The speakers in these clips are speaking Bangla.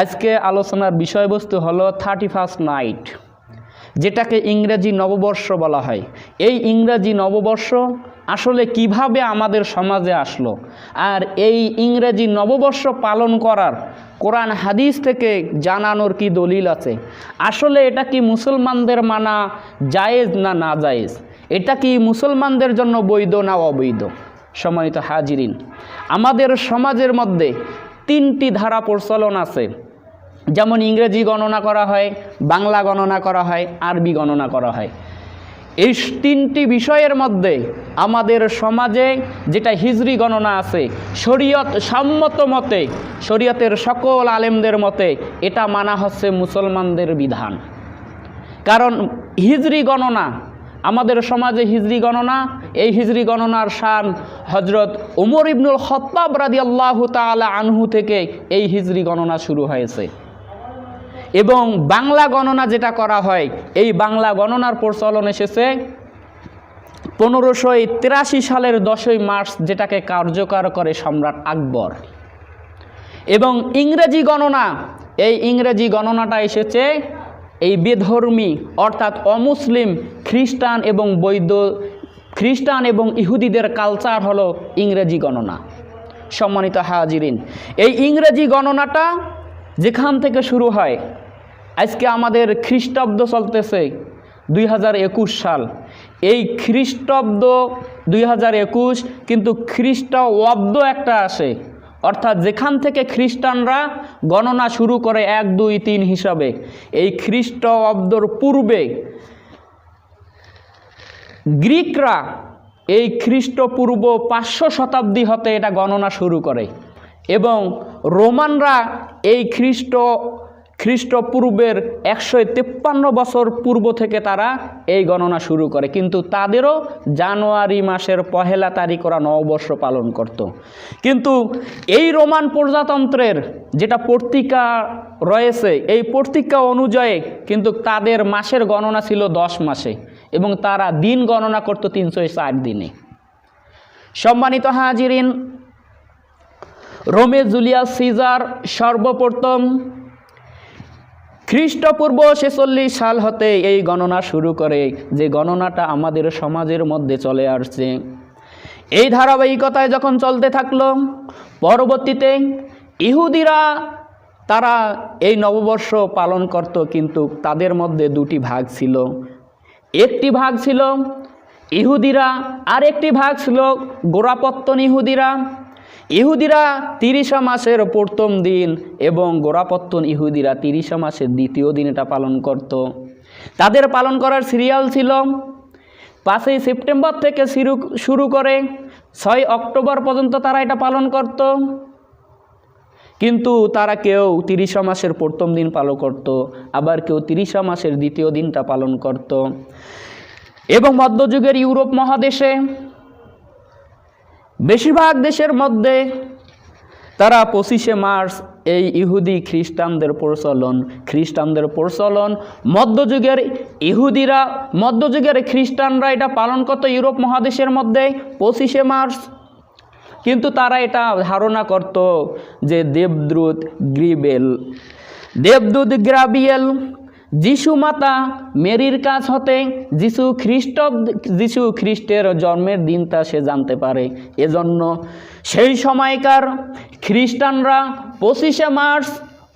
আজকে আলোচনার বিষয়বস্তু হলো থার্টি ফার্স্ট নাইট যেটাকে ইংরেজি নববর্ষ বলা হয়। এই ইংরেজি নববর্ষ আসলে কীভাবে আমাদের সমাজে আসলো আর এই ইংরেজি নববর্ষ পালন করার কোরআন হাদিস থেকে জানানোর কি দলিল আছে? আসলে এটা কি মুসলমানদের মানা জায়েজ না না জায়েজ? এটা কি মুসলমানদের জন্য বৈধ না অবৈধ? সম্মানিত হাজিরিন, আমাদের সমাজের মধ্যে তিনটি ধারা প্রচলন আছে। যেমন ইংরেজি গণনা করা হয়, বাংলা গণনা করা হয়, আরবি গণনা করা হয়। এই তিনটি বিষয়ের মধ্যে আমাদের সমাজে যেটা হিজরি গণনা আছে, শরীয়ত সম্মত মতে, শরীয়তের সকল আলেমদের মতে এটা মানা হচ্ছে মুসলমানদের বিধান। কারণ হিজরি গণনা, আমাদের সমাজে হিজরি গণনা, এই হিজরি গণনার শান হজরত উমর ইবনুল খত্তাব রাদি আল্লাহ তালা আনহু থেকে এই হিজরি গণনা শুরু হয়েছে। এবং বাংলা গণনা যেটা করা হয়, এই বাংলা গণনার প্রচলন এসেছে পনেরোশো তিরাশি সালের দশই মার্চ, যেটাকে কার্যকর করে সম্রাট আকবর। এবং ইংরেজি গণনা, এই ইংরেজি গণনাটা এসেছে এই বেধর্মী, অর্থাৎ অমুসলিম, খ্রিস্টান এবং বৈদ্য খ্রিস্টান এবং ইহুদিদের কালচার হলো ইংরেজি গণনা। সম্মানিত হাজিরিন, এই ইংরেজি গণনাটা যেখান থেকে শুরু হয় আজকে আমাদের খ্রিস্টাব্দ চলতেছে দুই হাজার একুশ সাল। এই খ্রিস্টাব্দ দুই হাজার একুশ কিন্তু খ্রিস্টাব্দ একটা আসে। অর্থাৎ যেখান থেকে খ্রিস্টানরা গণনা শুরু করে এক, দুই, তিন হিসাবে, এই খ্রিস্টাব্দর পূর্বে গ্রিকরা এই খ্রিস্টপূর্ব পাঁচশো শতাব্দী হতে এটা গণনা শুরু করে এবং রোমানরা এই খ্রিস্ট খ্রিস্টপূর্বের একশো তেপ্পান্ন বছর পূর্ব থেকে তারা এই গণনা শুরু করে কিন্তু তাদেরও জানুয়ারি মাসের পহেলা তারিখ ওরা নববর্ষ পালন করত। কিন্তু এই রোমান প্রজাতন্ত্রের যেটা পত্রিকা রয়েছে, এই পত্রিকা অনুযায়ী কিন্তু তাদের মাসের গণনা ছিল দশ মাসে এবং তারা দিন গণনা করতো তিনশো ষাট দিনে সম্মানিত হাজিরিন, রোমে জুলিয়াস সিজার সর্বপ্রথম খ্রিস্টপূর্ব ছেচল্লিশ সাল হতে এই গণনা শুরু করে, যে গণনাটা আমাদের সমাজের মধ্যে চলে আসছে। এই ধারাবাহিকতায় যখন চলতে থাকল, পরবর্তীতে ইহুদিরা তারা এই নববর্ষ পালন করত, কিন্তু তাদের মধ্যে দুটি ভাগ ছিল। একটি ভাগ ছিল ইহুদিরা আর একটি ভাগ ছিল গোড়াপত্তন ইহুদিরা। ইহুদিরা তিরিশা মাসের প্রথম দিন এবং গোড়াপত্তন ইহুদিরা তিরিশা মাসের দ্বিতীয় দিন এটা পালন করত। তাদের পালন করার সিরিয়াল ছিল পাঁচই সেপ্টেম্বর থেকে শুরু শুরু করে ছয় অক্টোবর পর্যন্ত তারা এটা পালন করত। কিন্তু তারা কেউ তিরিশা মাসের প্রথম দিন পালন করত, আবার কেউ তিরিশা মাসের দ্বিতীয় দিনটা পালন করত। এবং মধ্যযুগের ইউরোপ মহাদেশে বেশিরভাগ দেশের মধ্যে তারা পঁচিশে মার্চ এই ইহুদি খ্রিস্টানদের প্রচলন। খ্রিস্টানদের প্রচলন মধ্যযুগের ইহুদিরা, মধ্যযুগের খ্রিস্টানরা এটা পালন করতো ইউরোপ মহাদেশের মধ্যে পঁচিশে মার্চ। কিন্তু তারা এটা ধারণা করত যে দেবদ্রুত গ্রিবেল, দেবদূত গ্রাবিয়েল যিশু মাতা, মেরির কাছ হতে যিশু খ্রিস্ট, যিশু খ্রিস্টের জন্মের দিনটা সে জানতে পারে। এজন্য সেই সময়কার খ্রিস্টানরা পঁচিশে মার্চ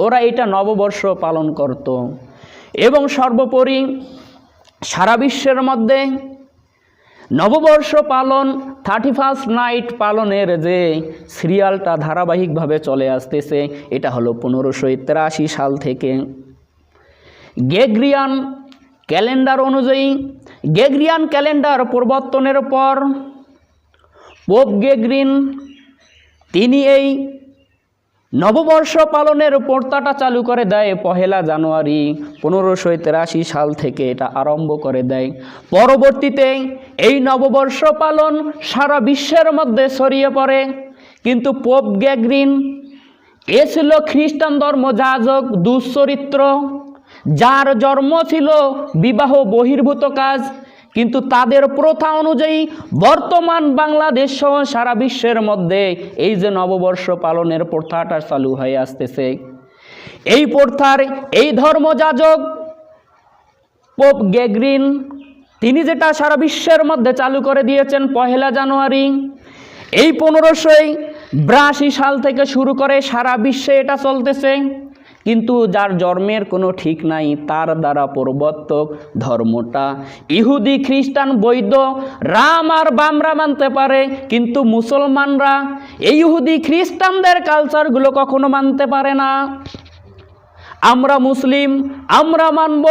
ওরা এটা নববর্ষ পালন করত। এবং সর্বোপরি সারা বিশ্বের মধ্যে নববর্ষ পালন থার্টি ফার্স্ট নাইট পালনের যে সিরিয়ালটা ধারাবাহিকভাবে চলে আসতেছে, এটা হলো পনেরোশো তেরাশি সাল থেকে। গেগ্রিয়ান ক্যালেন্ডার অনুযায়ী, গেগ্রিয়ান ক্যালেন্ডার প্রবর্তনের পর পোপ গেগ্রিন, তিনি এই নববর্ষ পালনের প্রথাটা চালু করে দেয় পহেলা জানুয়ারি পনেরোশো তেরাশি সাল থেকে এটা আরম্ভ করে দেয়। পরবর্তীতে এই নববর্ষ পালন সারা বিশ্বের মধ্যে ছড়িয়ে পড়ে, কিন্তু পোপ গ্যাগ্রিন এ ছিল খ্রিস্টান ধর্ম যাজক দুশ্চরিত্র যার জন্ম ছিল বিবাহ বহির্ভূত কাজ, কিন্তু তাদের প্রথা অনুযায়ী বর্তমান বাংলাদেশ সহ সারা বিশ্বের মধ্যে এই যে নববর্ষ পালনের প্রথাটা চালু হয়ে আসতেছে। এই প্রথার এই ধর্মযাজক পোপ গেগ্রিন তিনি যেটা সারা বিশ্বের মধ্যে চালু করে দিয়েছেন পহেলা জানুয়ারি, এই পনেরোশোই বিরাশি সাল থেকে শুরু করে সারা বিশ্বে এটা চলতেছে। কিন্তু যার জন্মের কোনো ঠিক নাই, তার দ্বারা প্রবর্তক ধর্মটা। ইহুদি, খ্রিস্টান বৈদ্য রাম আর বামরা মানতে পারে, কিন্তু মুসলমানরা, এই ইহুদি, খ্রিস্টানদের কালচারগুলো কখনো মানতে পারে না। আমরা মুসলিম, আমরা মানব।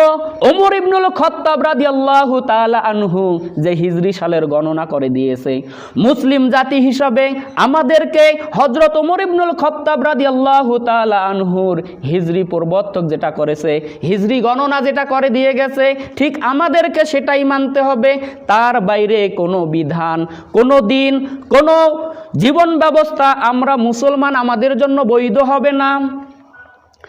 ওমর ইবনুল খত্তাব রাদিয়াল্লাহু তাআলা আনহু যে হিজরি সালের গণনা করে দিয়েছে। মুসলিম জাতি হিসাবে আমাদেরকে হজরত ওমর ইবনুল খত্তাব রাদিয়াল্লাহু তাআলা আনহুর হিজরি প্রবর্তক যেটা করেছে, হিজরি গণনা যেটা করে দিয়ে গেছে, ঠিক আমাদেরকে সেটাই মানতে হবে। তার বাইরে কোনো বিধান, কোনো দিন, কোনো জীবন ব্যবস্থা আমরা মুসলমান আমাদের জন্য বৈধ হবে না।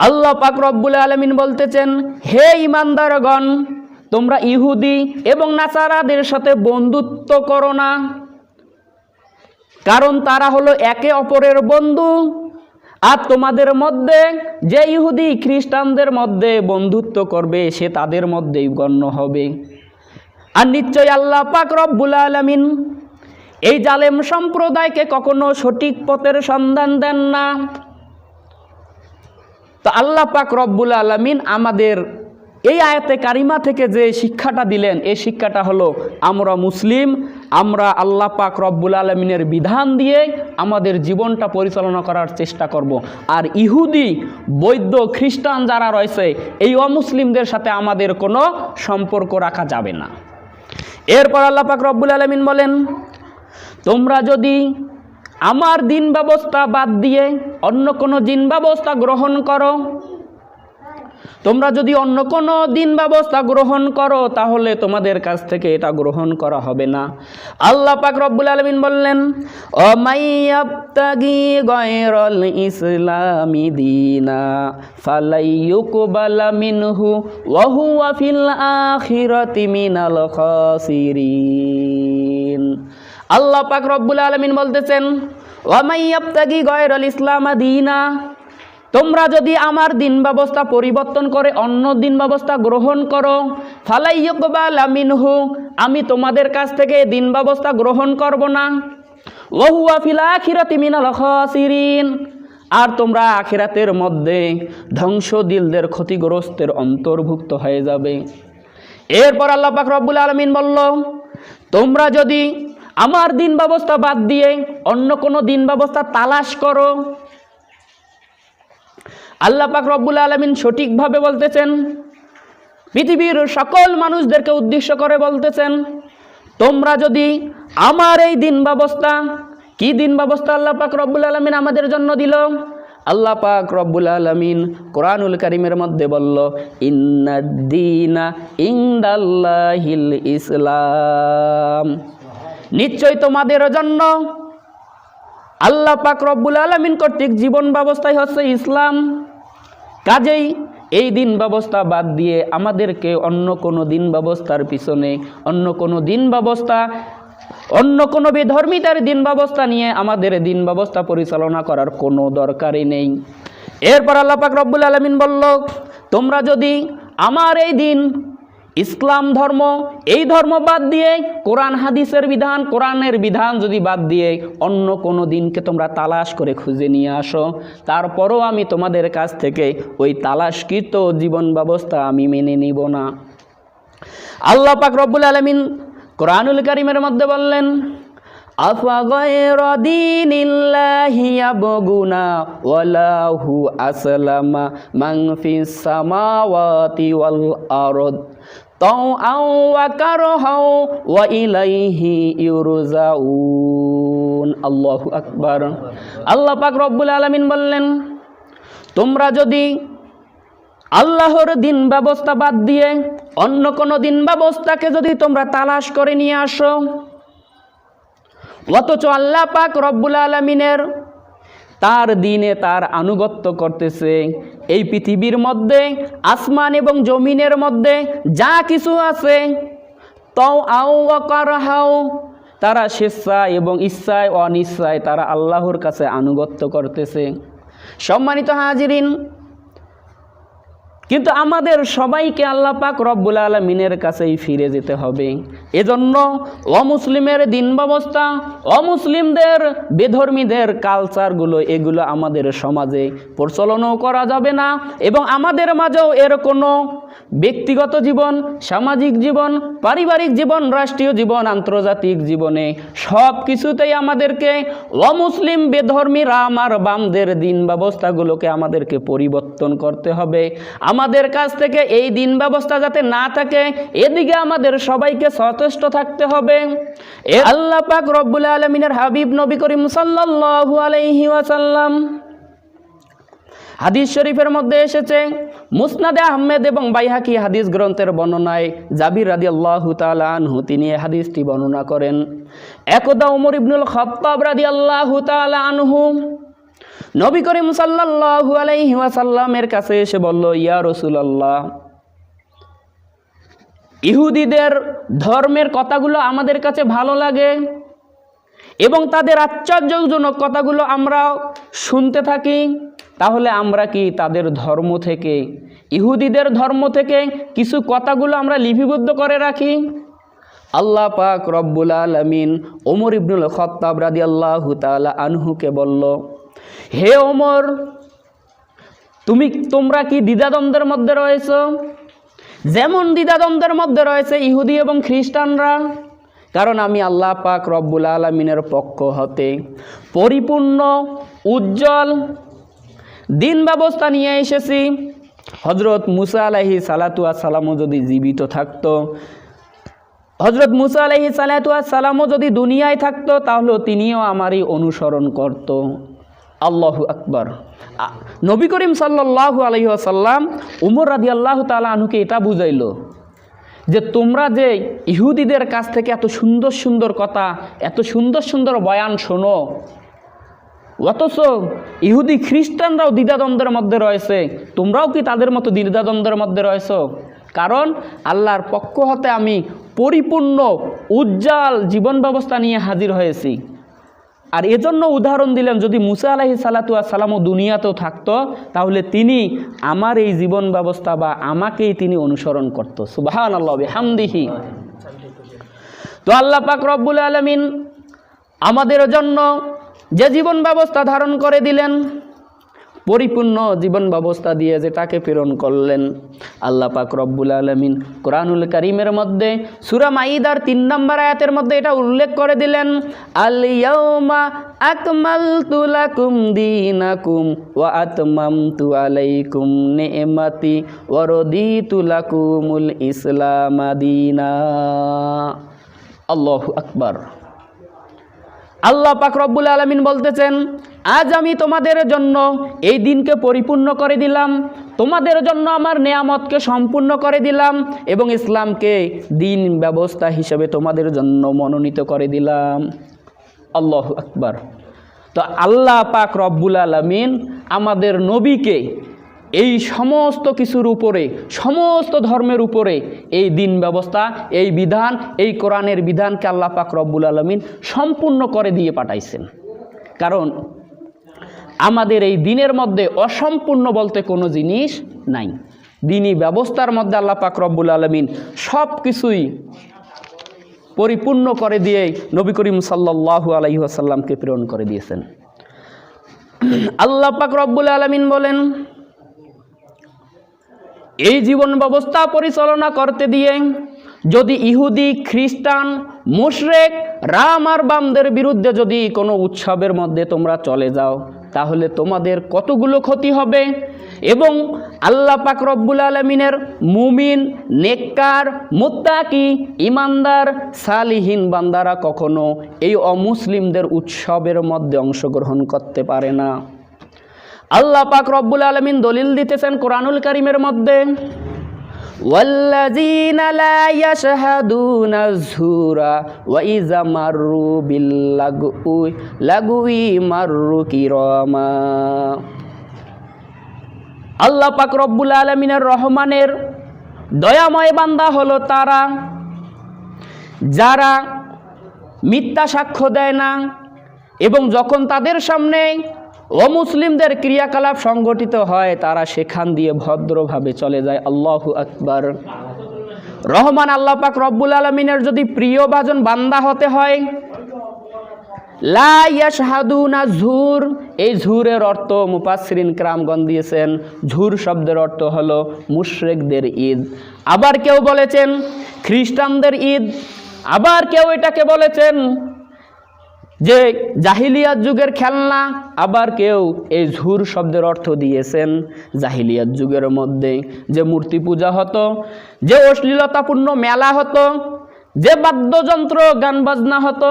আল্লাহ পাক রব্বুল আলমিন বলতেছেন, হে ইমানদারগণ তোমরা ইহুদি এবং নাসারাদের সাথে বন্ধুত্ব করো না। কারণ তারা হলো একে অপরের বন্ধু। আর তোমাদের মধ্যে, যে ইহুদি খ্রিস্টানদের মধ্যে বন্ধুত্ব করবে, সে তাদের মধ্যেই গণ্য হবে। আর নিশ্চয় আল্লাহ পাক রব্বুল আলমিন এই জালেম সম্প্রদায়কে কখনো সঠিক পথের সন্ধান দেন না। তো আল্লাহ পাক রব্বুল আলমিন আমাদের এই আয়াতে কারিমা থেকে যে শিক্ষাটা দিলেন, এই শিক্ষাটা হলো আমরা মুসলিম, আমরা আল্লাহ পাক রব্বুল আলমিনের বিধান দিয়ে আমাদের জীবনটা পরিচালনা করার চেষ্টা করব। আর ইহুদি, বৈদ্য, খ্রিস্টান যারা রয়েছে, এই অমুসলিমদের সাথে আমাদের কোনো সম্পর্ক রাখা যাবে না এরপর আল্লাহ পাক রব্বুল আলমিন বলেন, তোমরা যদি আমার দিন ব্যবস্থা বাদ দিয়ে অন্য কোনো দিন ব্যবস্থা গ্রহণ করো। তোমরা যদি অন্য কোনো দিন ব্যবস্থা গ্রহণ করো, তাহলে তোমাদের কাছ থেকে এটা গ্রহণ করা হবে না। আল্লাহ পাক রব্বুল আলমিন বললেন অমাইয়াবতাগি দিনা আল্লাহ পাক রব্বুল আলমিন বলতেছেন গয়রল ইসলাম দিনা। তোমরা যদি আমার দিন ব্যবস্থা পরিবর্তন করে অন্য দিন ব্যবস্থা গ্রহণ করো ফালাইয়কবাল আমিনহু, আমি তোমাদের কাছ থেকে দিন ব্যবস্থা গ্রহণ করব না। ওহুয়া ফিলা খিরাতি মিনাল খাসিরিন। আর তোমরা আখিরাতের মধ্যে ধ্বংস দিলদের ক্ষতিগ্রস্তের অন্তর্ভুক্ত হয়ে যাবে। এরপর আল্লাহ পাক রব্বুল আলমিন বলল, তোমরা যদি আমার দিন ব্যবস্থা বাদ দিয়ে অন্য কোনো দিন ব্যবস্থা তালাশ করো। আল্লাহ পাক রব্বুল আলমিন সঠিকভাবে বলতেছেন, পৃথিবীর সকল মানুষদেরকে উদ্দেশ্য করে বলতেছেন, তোমরা যদি আমার এই দিন ব্যবস্থা কি দিন ব্যবস্থা আল্লাহ পাক রব্বুল আলমিন আমাদের জন্য দিল? আল্লাহ পাক রব্বুল আলমিন কোরআনুল করিমের মধ্যে বলল ইন্নাদ্দিনা ইন্দাল্লাহিল ইসলাম। নিশ্চয় তোমাদের জন্য। আল্লাহ পাক রব্বুল আলমিন কর্তৃক জীবন ব্যবস্থাই হচ্ছে ইসলাম। কাজেই এই দিন ব্যবস্থা বাদ দিয়ে আমাদেরকে অন্য কোনো দিন ব্যবস্থার পিছনে, অন্য কোনো দিন ব্যবস্থা, অন্য কোনো বেধর্মিতার দিন ব্যবস্থা নিয়ে আমাদের দিন ব্যবস্থা পরিচালনা করার কোনো দরকারই নেই। এরপর আল্লাহ পাক রব্বুল আলমিন বলল, তোমরা যদি আমার এই দিন ইসলাম ধর্ম, এই ধর্ম বাদ দিয়ে কোরআন হাদিসের বিধান, কোরআনের বিধান যদি বাদ দিয়ে অন্য কোনো দিনকে তোমরা তালাশ করে খুঁজে নিয়ে আসো, তারপরও আমি তোমাদের কাছ থেকে ওই তালাশকৃত জীবন ব্যবস্থা আমি মেনে নিব না। আল্লাহ পাক রব্বুল আলমিন কোরআনুল কারিমের মধ্যে বললেন আরদ। তাও ওয়া কারহাও ওয়া ইলাইহি ইউরজাউন আল্লাহু আকবার। আল্লাহ পাক রব্বুল আলামিন বললেন, তোমরা যদি আল্লাহর দিন ব্যবস্থা বাদ দিয়ে অন্য কোনো দিন ব্যবস্থাকে যদি তোমরা তালাশ করে নিয়ে আসো, অথচ আল্লাহ পাক রব্বুল আলমিনের তার দিনে তার আনুগত্য করতেছে এই পৃথিবীর মধ্যে, আসমান এবং জমিনের মধ্যে যা কিছু আছে, তও আও হাও তারা স্বেচ্ছায় এবং ইচ্ছায়, অনিচ্ছায় তারা আল্লাহর কাছে আনুগত্য করতেছে। সম্মানিত হাজিরিন কিন্তু আমাদের সবাইকে আল্লাহ পাক রব্বুল আলমিনের কাছেই ফিরে যেতে হবে। এজন্য অমুসলিমের দিন ব্যবস্থা অমুসলিমদের বেধর্মীদের কালচারগুলো এগুলো আমাদের সমাজে প্রচলনও করা যাবে না এবং আমাদের মাঝেও এর কোনো ব্যক্তিগত জীবন, সামাজিক জীবন, পারিবারিক জীবন, রাষ্ট্রীয় জীবন, আন্তর্জাতিক জীবনে সব কিছুতেই আমাদেরকে অমুসলিম বেধর্মী রাম আর বামদের দিন ব্যবস্থাগুলোকে আমাদেরকে পরিবর্তন করতে হবে। আমাদের কাছ থেকে এই দিন ব্যবস্থা যাতে না থাকে, এদিকে আমাদের সবাইকে সচেষ্ট থাকতে হবে। আল্লাহ পাক রব্বুল আলমিনের হাবিব নবী করিম সাল্লাল্লাহু আলাইহি ওয়াসাল্লাম হাদিস শরীফের মধ্যে এসেছে, মুসনাদে আহমেদ এবং বাইহাকি হাদিস গ্রন্থের বর্ণনায় জাবির রাদি আল্লাহ আনহু, তিনি এই হাদিসটি বর্ণনা করেন। একদা উমর ইবনুল খত্তাব রাদি আল্লাহ আনহু নবী করিম সাল্লাল্লাহু আলাইহি কাছে এসে বলল, ইয়া রাসূলুল্লাহ, ইহুদিদের ধর্মের কথাগুলো আমাদের কাছে ভালো লাগে এবং তাদের আশ্চর্যজনক কথাগুলো আমরা শুনতে থাকি, তাহলে আমরা কি তাদের ধর্ম থেকে, ইহুদিদের ধর্ম থেকে কিছু কথাগুলো আমরা লিপিবদ্ধ করে রাখি? আল্লাহ পাক রব্বুল আলমিন ওমর ইবনুল খত্তাব রাদি আল্লাহ তালা আনহুকে বলল হে ওমর, তুমি, তোমরা কি দ্বিধাদ্বন্দ্বের মধ্যে রয়েছ? যেমন দ্বিধাদ্বন্দ্বের মধ্যে রয়েছে ইহুদি এবং খ্রিস্টানরা, কারণ আমি আল্লাহ পাক রব্বুল আলমিনের পক্ষ হতে পরিপূর্ণ, উজ্জ্বল দিন ব্যবস্থা নিয়ে এসেছি। হজরত মুসা আলাহি সালাতুয়া সালামও যদি জীবিত থাকত হজরত মুসা আলহি সালাতুয়া সালামও যদি দুনিয়ায় থাকতো তাহলে তিনিও আমারই অনুসরণ করত। আল্লাহ আকবর। নবী করিম সাল্লাহ আলহি আসাল্লাম উমর রাজি আল্লাহ তালা আনুকে এটা বুঝাইল যে তোমরা যে ইহুদিদের কাছ থেকে এত সুন্দর সুন্দর কথা, এত সুন্দর সুন্দর বয়ান শোনো, অথচ ইহুদি খ্রিস্টানরাও দ্বিধাদ্বন্দ্বের মধ্যে রয়েছে, তোমরাও কি তাদের মতো দ্বিধাদ্বন্দ্বের মধ্যে রয়েছো? কারণ আল্লাহর পক্ষ হতে আমি পরিপূর্ণ উজ্জ্বল জীবন ব্যবস্থা নিয়ে হাজির হয়েছি। আর এজন্য উদাহরণ দিলেন যদি মুসা আলাহি সালাতু সালামও দুনিয়াতেও থাকতো, তাহলে তিনি আমার এই জীবন ব্যবস্থা বা আমাকেই তিনি অনুসরণ করত। সুবাহান আল্লাহ হামদিহি তো আল্লাহ পাক রব্বুল আলমিন আমাদের জন্য যে জীবন ব্যবস্থা ধারণ করে দিলেন পরিপূর্ণ জীবন ব্যবস্থা দিয়ে যেটাকে প্রেরণ করলেন আল্লাহ পাক রব্বুল আলমিন। কোরআনুল করিমের মধ্যে সুরা মাইদার তিন নম্বর আয়াতের মধ্যে এটা উল্লেখ করে দিলেন তুলাকুম দিনাকুম ওয়া আলাইকুম ইসলাম আল্লাহু আকবার। আল্লাহ পাক রব্বুল আলমিন বলতেছেন, আজ আমি তোমাদের জন্য এই দিনকে পরিপূর্ণ করে দিলাম। তোমাদের জন্য আমার নেয়ামতকে সম্পূর্ণ করে দিলাম এবং ইসলামকে দিন ব্যবস্থা হিসেবে তোমাদের জন্য মনোনীত করে দিলাম। আল্লাহ আকবার। তো আল্লাহ পাক রব্বুল আলমিন আমাদের নবীকে এই সমস্ত কিছুর উপরে, সমস্ত ধর্মের উপরে এই দিন ব্যবস্থা, এই বিধান, এই কোরআনের বিধানকে আল্লাহ পাক রব্বুল আলমিন সম্পূর্ণ করে দিয়ে পাঠাইছেন। কারণ আমাদের এই দিনের মধ্যে অসম্পূর্ণ বলতে কোনো জিনিস নাই। দিনই ব্যবস্থার মধ্যে আল্লাহ পাক রব্বুল আলমিন সব কিছুই পরিপূর্ণ করে দিয়ে নবী করিম সাল্লাহ আলহিহাসাল্লামকে প্রেরণ করে দিয়েছেন। আল্লাহ পাক রব্বুল আলমিন বলেন এই জীবন ব্যবস্থা পরিচালনা করতে দিয়ে যদি ইহুদি, খ্রিস্টান, মুশরেক, রাম আর বামদের বিরুদ্ধে যদি কোনো উৎসবের মধ্যে তোমরা চলে যাও, তাহলে তোমাদের কতগুলো ক্ষতি হবে? এবং আল্লাহ পাক রব্বুল আলমিনের মুমিন, নেককার, মুত্তাকি, ইমানদার, সালিহীন বান্দারা কখনো এই অমুসলিমদের উৎসবের মধ্যে অংশগ্রহণ করতে পারে না। আল্লাহ পাক রব্বুল আলমিন দলিল দিতেছেন কোরআনুল করিমের মধ্যে والذين لا يشهدون الزور وإذا مروا باللغو لغو مروا كراما আল্লাহ পাক রব্বুল আলমিনের রহমানের দয়াময় বান্দা হলো তারা যারা মিথ্যা সাক্ষ্য দেয় না এবং যখন তাদের সামনে অমুসলিমদের ক্রিয়াকলাপ সংগঠিত হয়, তারা সেখান দিয়ে ভদ্রভাবে চলে যায়। আল্লাহ আকবর। রহমান আল্লাহ পাক রব্বুল আলমিনের যদি প্রিয় বাজন বান্দা হতে হয়, লা ইয়াশহাদুনা ঝুর। এই ঝুরের অর্থ মুপাসরিন ক্রামগণ দিয়েছেন। ঝুর শব্দের অর্থ হলো মুশরেকদের ঈদ। আবার কেউ বলেছেন খ্রিস্টানদের ঈদ। আবার কেউ এটাকে বলেছেন যে জাহিলিয়াত যুগের খেলনা, আবার কেউ এই ঝুর শব্দের অর্থ দিয়েছেন। জাহিলিয়াত যুগের মধ্যে যে মূর্তি পূজা হতো, যে অশ্লীলতাপূর্ণ মেলা হতো, যে বাদ্যযন্ত্র, গান বাজনা হতো,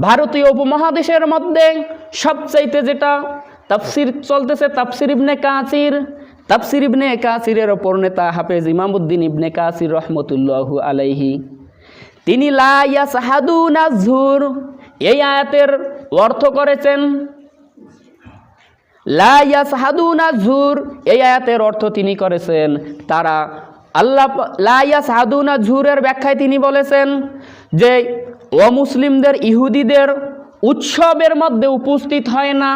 ভারতীয় উপমহাদেশের মধ্যে সবচাইতে যেটা তাফসির চলতেছে, তাফসির ইবনে কাসির। তাফসির ইবনে কাসিরের ওপর নেতা হাফেজ ইমামুদ্দিন ইবনে কাসির রহমতুল্লাহু আলাইহি। তিনি লাইয়া সাহাদু নাজুর এই আয়াতের অর্থ করেছেন লাইয়া সাহাদু নাজুর এই আয়াতের অর্থ তিনি করেছেন, তারা আল্লাহ লাইয়া সাহাদু নাজুরের ব্যাখ্যায় তিনি বলেছেন যে, অমুসলিমদের ইহুদিদের উৎসবের মধ্যে উপস্থিত হয় না।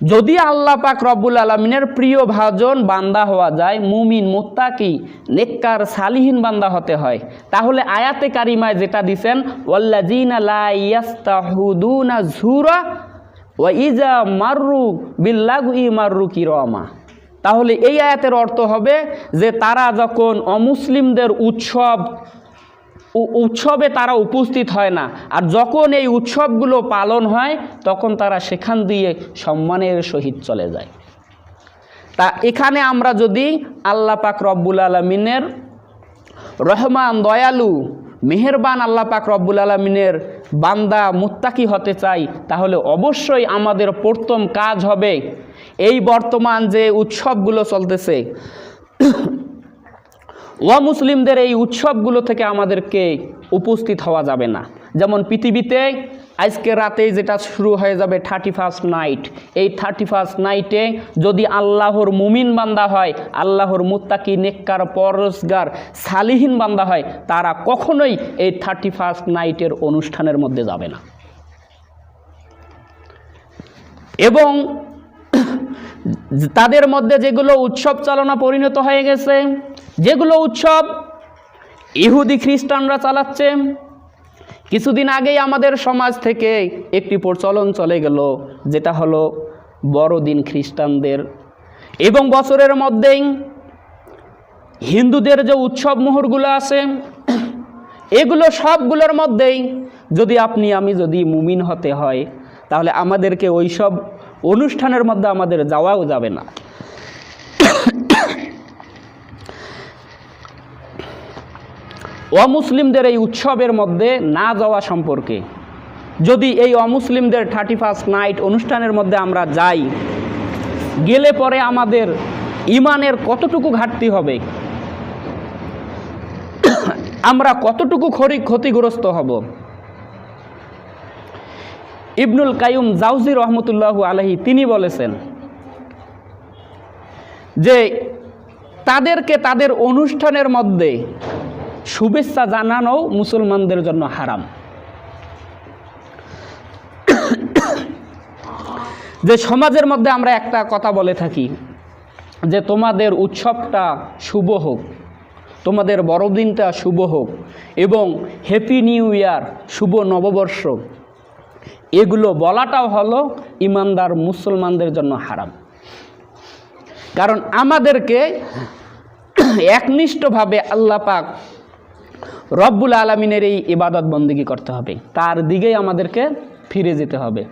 যদি আল্লাহ পাক রব্বুল আলমিনের প্রিয় ভাজন বান্দা হওয়া যায়, মুমিন, মুত্তাকি, নেককার, সালিহীন বান্দা হতে হয়। তাহলে আয়াতে কারিমায় যেটা দিছেন ওয়াল্লাজিনা ঝুরা ওয়া ইজা মাররু বিল্লাগু ই মাররু কিরমা। তাহলে এই আয়াতের অর্থ হবে যে তারা যখন অমুসলিমদের উৎসব উৎসবে তারা উপস্থিত হয় না। আর যখন এই উৎসবগুলো পালন হয়, তখন তারা সেখান দিয়ে সম্মানের সহিত চলে যায়। তা এখানে আমরা যদি আল্লাহ পাক রব্বুল আলমিনের রহমান, দয়ালু, মেহেরবান আল্লাহ পাক রব্বুল আলমিনের বান্দা, মুত্তাকি হতে চাই, তাহলে অবশ্যই আমাদের প্রথম কাজ হবে এই বর্তমান যে উৎসবগুলো চলতেছে। মুসলিমদের এই উৎসবগুলো থেকে আমাদেরকে উপস্থিত হওয়া যাবে না। যেমন পৃথিবীতে আজকে রাতে যেটা শুরু হয়ে যাবে থার্টি ফার্স্ট নাইট এই থার্টি ফার্স্ট নাইটে যদি আল্লাহর মুমিন বান্দা হয়, আল্লাহর মুত্তাকি, নেককার পরসগার সালিহীন বান্দা হয়, তারা কখনোই এই থার্টি ফার্স্ট নাইটের অনুষ্ঠানের মধ্যে যাবে না। এবং তাদের মধ্যে যেগুলো উৎসব চালনা পরিণত হয়ে গেছে যেগুলো উৎসব ইহুদি খ্রিস্টানরা চালাচ্ছে। কিছুদিন আগেই আমাদের সমাজ থেকে একটি প্রচলন চলে গেল, যেটা হলো বড়দিন খ্রিস্টানদের। এবং বছরের মধ্যেই হিন্দুদের যে উৎসব মোহরগুলো আছে, এগুলো সবগুলোর মধ্যেই যদি আপনি, আমি যদি মুমিন হতে হয়, তাহলে আমাদেরকে ওই সব অনুষ্ঠানের মধ্যে আমাদের যাওয়াও যাবে না। অমুসলিমদের এই উৎসবের মধ্যে না যাওয়া সম্পর্কে। যদি এই অমুসলিমদের থার্টি ফার্স্ট নাইট অনুষ্ঠানের মধ্যে আমরা যাই, গেলে পরে আমাদের ইমানের কতটুকু ঘাটতি হবে? আমরা কতটুকু খরি ক্ষতিগ্রস্ত হব? ইবনুল কায়ুম জাউজি রহমতুল্লাহ আলহি তিনি বলেছেন যে তাদেরকে তাদের অনুষ্ঠানের মধ্যে শুভেচ্ছা জানানো মুসলমানদের জন্য হারাম। যে সমাজের মধ্যে আমরা একটা কথা বলে থাকি, যে তোমাদের উৎসবটা শুভ হোক, তোমাদের বড়দিনটা শুভ হোক এবং হ্যাপি নিউ ইয়ার শুভ নববর্ষ, এগুলো বলাটাও হলো ইমানদার মুসলমানদের জন্য হারাম। কারণ আমাদেরকে একনিষ্ঠভাবে আল্লাহ পাক রব্বুল আলমিনের এই ইবাদত বন্দিগি করতে হবে। তার দিকেই আমাদেরকে ফিরে যেতে হবে।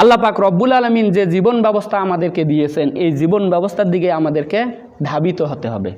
আল্লাহ পাক রব্বুল আলমিন যে জীবন ব্যবস্থা আমাদেরকে দিয়েছেন, এই জীবন ব্যবস্থার দিকে আমাদেরকে ধাবিত হতে হবে।